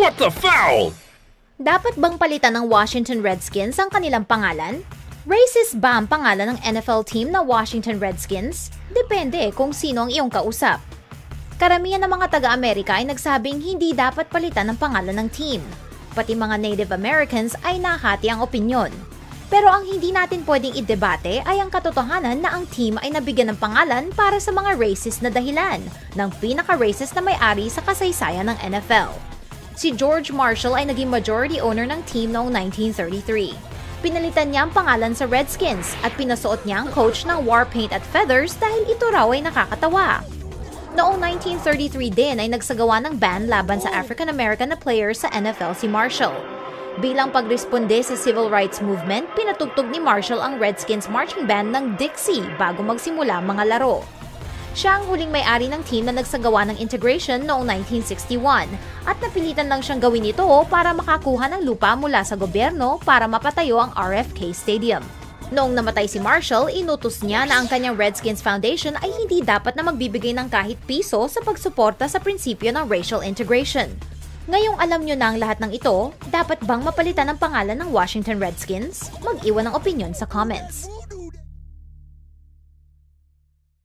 What the foul? Dapat bang palitan ng Washington Redskins ang kanilang pangalan? Racist ba ang pangalan ng NFL team na Washington Redskins? Depende kung sino ang iyong kausap. Karamihan ng mga taga-Amerika ay nagsabing hindi dapat palitan ang pangalan ng team. Pati mga Native Americans ay nahati ang opinyon. Pero ang hindi natin pwedeng idebate ay ang katotohanan na ang team ay nabigyan ng pangalan para sa mga racist na dahilan ng pinaka-racist na may-ari sa kasaysayan ng NFL. Si George Marshall ay naging majority owner ng team noong 1933. Pinalitan niya ang pangalan sa Redskins at pinasuot niya ang coach ng war paint at feathers dahil ito raw ay nakakatawa. Noong 1933 din ay nagsagawa ng ban laban sa African American na player sa NFL si Marshall. Bilang pagresponde sa civil rights movement, pinatugtog ni Marshall ang Redskins marching band ng Dixie bago magsimula mga laro. Siya ang huling may-ari ng team na nagsagawa ng integration noong 1961 at napilitan lang siyang gawin ito para makakuha ng lupa mula sa gobyerno para mapatayo ang RFK Stadium. Noong namatay si Marshall, inutos niya na ang kanyang Redskins Foundation ay hindi dapat na magbibigay ng kahit piso sa pagsuporta sa prinsipyo ng racial integration. Ngayong alam nyo na ang lahat ng ito, dapat bang mapalitan ang pangalan ng Washington Redskins? Mag-iwan ng opinion sa comments.